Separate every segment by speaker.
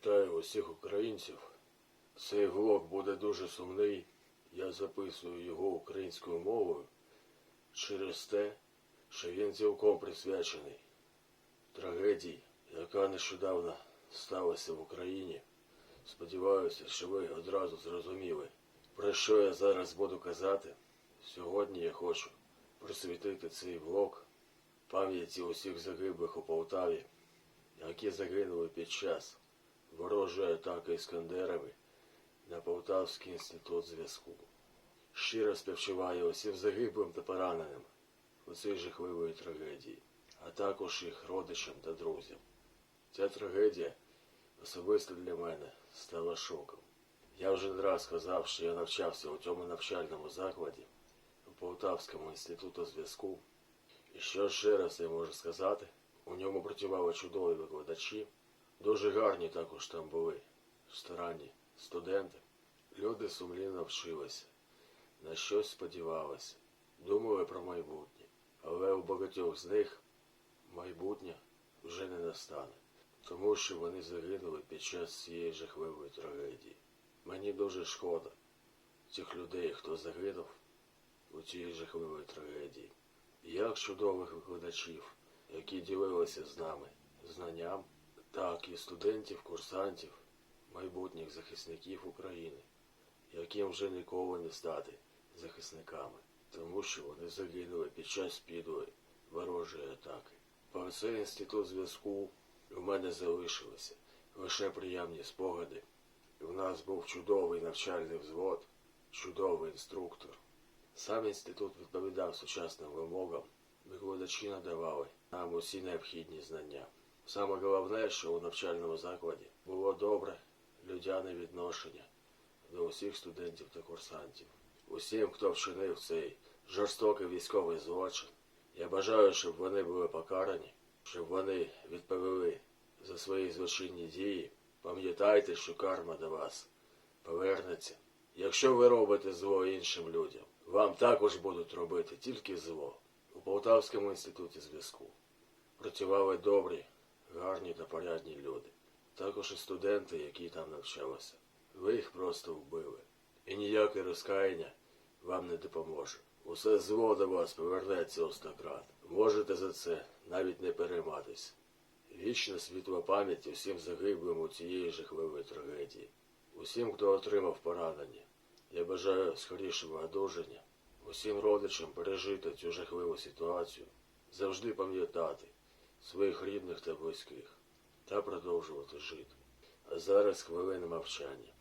Speaker 1: Вітаю усіх українців. Цей влог буде дуже сумний. Я записую його українською мовою через те, що він цілком присвячений трагедії, яка нещодавно сталася в Україні. Сподіваюся, що ви одразу зрозуміли, про що я зараз буду казати. Сьогодні я хочу присвятити цей влог пам'яті усіх загиблих у Полтаві, які загинули під час ворожої атаки Іскандерови на Полтавський інститут зв'язку. Щиро співчуваю усім загиблим та пораненим у цій жахливої трагедії, а також їх родичам та друзям. Ця трагедія особисто для мене стала шоком. Я вже не раз казав, що я навчався у цьому навчальному закладі у Полтавському інституту зв'язку. І що ще раз я можу сказати, у ньому працювали чудові викладачі, дуже гарні також там були старанні студенти. Люди сумлінно вчилися, на щось сподівалися, думали про майбутнє, але у багатьох з них майбутнє вже не настане, тому що вони загинули під час цієї жахливої трагедії. Мені дуже шкода цих людей, хто загинув у цій жахливій трагедії. Як чудових викладачів, які ділилися з нами знанням, так і студентів, курсантів, майбутніх захисників України, яким вже ніколи не стати захисниками, тому що вони загинули під час підлої ворожої атаки. Про цей інститут зв'язку у мене залишилися лише приємні спогади. У нас був чудовий навчальний взвод, чудовий інструктор. Сам інститут відповідав сучасним вимогам, викладачі надавали нам усі необхідні знання. Саме головне, що у навчальному закладі було добре людяне відношення до усіх студентів та курсантів. Усім, хто вчинив цей жорстокий військовий злочин, я бажаю, щоб вони були покарані, щоб вони відповіли за свої злочинні дії. Пам'ятайте, що карма до вас повернеться. Якщо ви робите зло іншим людям, вам також будуть робити тільки зло. У Полтавському інституті зв'язку працювали добрі, гарні та порядні люди. Також і студенти, які там навчалися. Ви їх просто вбили. І ніяке розкаяння вам не допоможе. Усе зло до вас повернеться у стократ. Можете за це навіть не перейматися. Вічна світла пам'ять усім загиблим у цієї жахливої трагедії. Усім, хто отримав поранення. Я бажаю скорішого одужання, усім родичам пережити цю жахливу ситуацію, завжди пам'ятати своїх рідних та близьких та продовжувати жити. А зараз хвилини мовчання.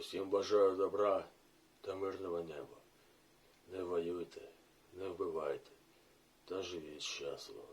Speaker 1: Усім бажаю добра та мирного неба. Не воюйте, не вбивайте та живіть щасливо.